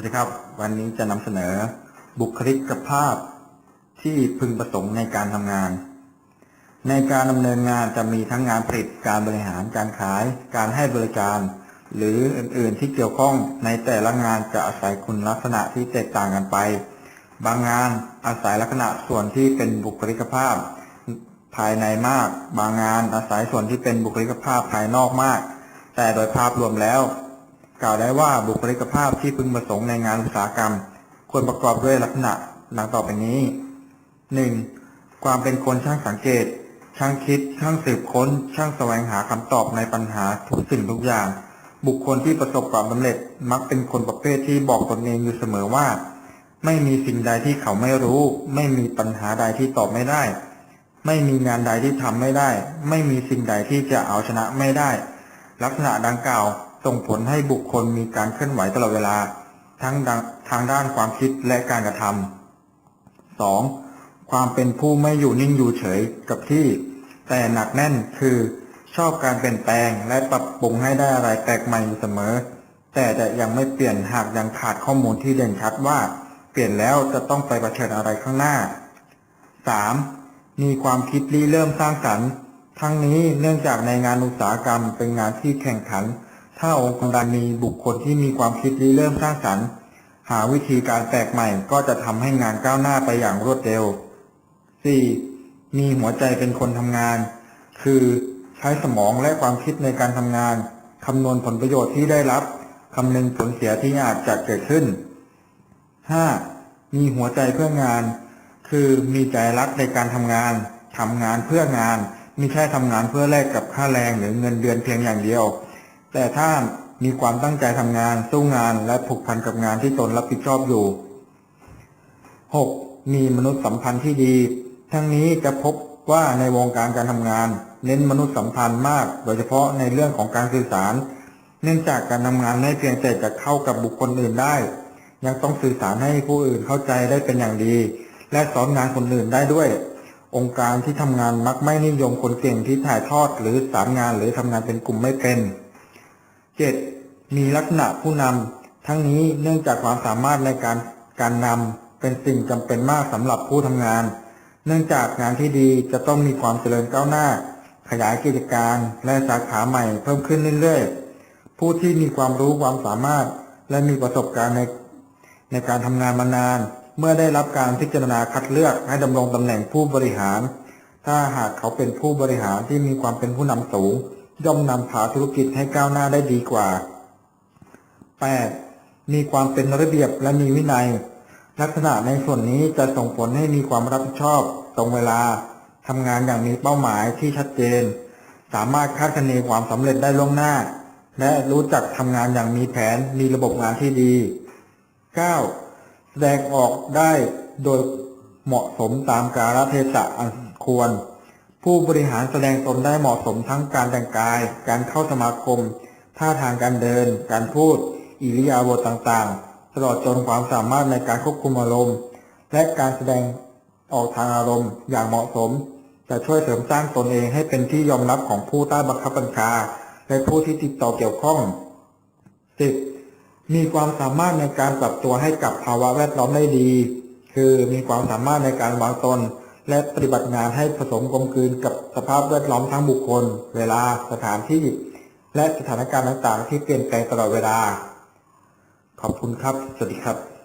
วัสดีครับ วันนี้จะนำเสนอบุคลิกภาพที่พึงประสงค์ในการทำงาน ในการดำเนินงานจะมีทั้งงานผลิตการบริหารการขาย การให้บริการ หรืออื่นๆที่เกี่ยวข้องในแต่ละงานจะอาศัยคุณลักษณะที่แตกต่างกันไป บางงานอาศัยลักษณะส่วนที่เป็นบุคลิกภาพ ภายในมาก บางงานอาศัยส่วนที่เป็นบุคลิกภาพภายนอกมาก แต่โดยภาพรวมแล้ว กล่าวได้ว่าบุคลิกภาพที่พึงประสงค์ในงานอุตสาหกรรม ควรประกอบด้วยลักษณะดังต่อไปนี้ 1. ความเป็นคนช่างสังเกต ช่างคิด ช่างสืบค้น ช่างแสวงหาคำตอบในปัญหาทุกสิ่งทุกอย่าง บุคคลที่ประสบความสำเร็จมักเป็นคนประเภทที่บอกตนเองอยู่เสมอว่า ไม่มีสิ่งใดที่เขาไม่รู้ ไม่มีปัญหาใดที่ตอบไม่ได้ ไม่มีงานใดที่ทำไม่ได้ ไม่มีสิ่งใดที่จะเอาชนะไม่ได้ ลักษณะดังกล่าว ส่งผลให้บุคคลมีการเคลื่อนไหวตลอดเวลา ทั้งทางด้านความคิดและการกระทำ 2. ความเป็นผู้ไม่อยู่นิ่งอยู่เฉยกับที่ แต่หนักแน่นคือ ชอบการเปลี่ยนแปลงและปรับปรุงให้ได้อะไรแปลกใหม่อยู่เสมอ แต่จะยังไม่เปลี่ยนหากยังขาดข้อมูลที่เด่นชัดว่า เปลี่ยนแล้วจะต้องไปประเผชิญอะไรข้างหน้า 3. มีความคิดริเริ่มสร้างสรรค์ ทั้งนี้เนื่องจากในงานอุตสาหกรรมเป็นงานที่แข่งขัน ถ้าองค์กรใดมีบุคคลที่มีความคิดริเริ่มสร้างสรรค์ หาวิธีการแปลกใหม่ก็จะทำให้งานก้าวหน้าไปอย่างรวดเร็ว 4. มีหัวใจเป็นคนทำงาน คือใช้สมองและความคิดในการทำงานคำนวณผลประโยชน์ที่ได้รับคำนึงผลเสียที่อาจจะเกิดขึ้น 5. มีหัวใจเพื่องาน คือมีใจรักในการทำงานทำงานเพื่องานไม่ใช่ทำงานเพื่อแลกกับค่าแรงหรือเงินเดือนเพียงอย่างเดียว แต่ถ้ามีความตั้งใจทำงาน สู้งานและผูกพันกับงานที่ตนรับผิดชอบอยู่ 6. มีมนุษยสัมพันธ์ที่ดี ทั้งนี้จะพบว่าในวงการการทำงาน เน้นมนุษยสัมพันธ์มาก โดยเฉพาะในเรื่องของการสื่อสาร เนื่องจากการทำงานไม่เพียงแต่จะเข้ากับบุคคลอื่นได้ ยังต้องสื่อสารให้ผู้อื่นเข้าใจได้เป็นอย่างดี และสอนงานคนอื่นได้ด้วย องค์การที่ทำงานมักไม่นิยมคนเก่งที่ถ่ายทอดหรือสารงานหรือทำงานเป็นกลุ่มไม่เป็น 7. มีลักษณะผู้นำทั้งนี้เนื่องจากความสามารถในการการนำเป็นสิ่งจำเป็นมากสำหรับผู้ทำงาน เนื่องจากงานที่ดีจะต้องมีความเจริญก้าวหน้า ขยายกิจการและสาขาใหม่เพิ่มขึ้นเรื่อยๆ ผู้ที่มีความรู้ความสามารถ และมีประสบการณ์ในในการทำงานมานาน เมื่อได้รับการพิจารณาคัดเลือกให้ดำรงตำแหน่งผู้บริหาร ถ้าหากเขาเป็นผู้บริหารที่มีความเป็นผู้นำสูง ย่อมนำพาธุรกิจให้ก้าวหน้าได้ดีกว่า 8. มีความเป็นระเบียบและมีวินัย ลักษณะในส่วนนี้จะส่งผลให้มีความรับผิดชอบ ตรงเวลาทำงานอย่างมีเป้าหมายที่ชัดเจน สามารถคาดคะเนความสำเร็จได้ล่วงหน้า และรู้จักทำงานอย่างมีแผนมีระบบงานที่ดี 9. แสดงออกได้โดยเหมาะสมตามกาลเทศะอันควร ผู้บริหารแสดงตนได้เหมาะสมทั้งการแต่งกาย การเข้าสมาคม ท่าทางการเดิน การพูด อิริยาบถต่างๆ ตลอดจนความสามารถในการควบคุมอารมณ์ และการแสดงออกทางอารมณ์อย่างเหมาะสม จะช่วยเสริมสร้างตนเองให้เป็นที่ยอมรับของผู้ใต้บังคับบัญชา และผู้ที่ติดต่อเกี่ยวข้อง 10. มีความสามารถในการปรับตัวให้กับภาวะแวดล้อมได้ดี คือมีความสามารถในการวางตน และปฏิบัติงานให้ผสมกลมกลืนกับสภาพแวดล้อมทั้งบุคคล เวลาสถานที่ และสถานการณ์ต่างๆ ที่เปลี่ยนแปลงตลอดเวลา ขอบคุณครับ สวัสดีครับ